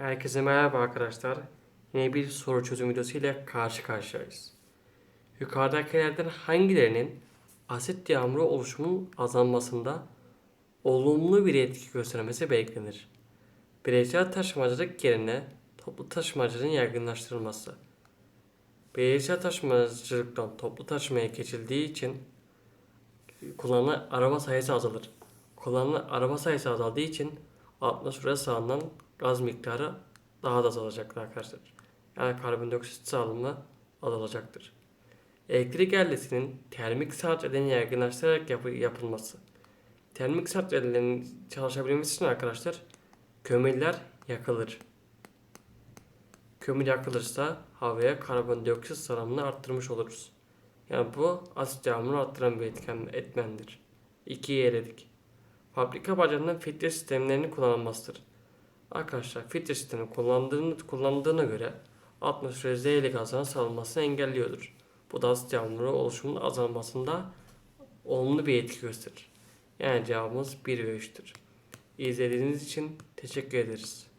Herkese merhaba arkadaşlar. Yine bir soru çözüm videosu ile karşı karşıyayız. Yukarıdakilerden hangilerinin asit yağmuru oluşumunun azalmasında olumlu bir etki göstermesi beklenir? Bireysel taşımacılık yerine toplu taşımacılığın yaygınlaştırılması. Bireysel taşımacılıktan toplu taşımaya geçildiği için kullanılan araba sayısı azalır. Kullanılan araba sayısı azaldığı için atmosfere sağlanan gaz miktarı daha da azalacaktır arkadaşlar. Yani karbondioksit salımı azalacaktır. Elektrik ellesinin termik santrallerin yaygınlaştırarak yapı- yapılması. Termik santrallerin çalışabilmesi için arkadaşlar kömürler yakılır. Kömür yakılırsa havaya karbondioksit salımını arttırmış oluruz. Yani bu asit yağmuru arttıran bir etken, etmendir. 2'yi eledik. Fabrika bacalarının filtre sistemlerinin kullanılmasıdır. Arkadaşlar filtre sistemi kullandığını, kullandığına göre atmosfere zehirli gazların salınmasını engelliyordur. Bu da asit yağmuru oluşumunun azalmasında olumlu bir etki gösterir. Yani cevabımız 1 ve 3'tür. İzlediğiniz için teşekkür ederiz.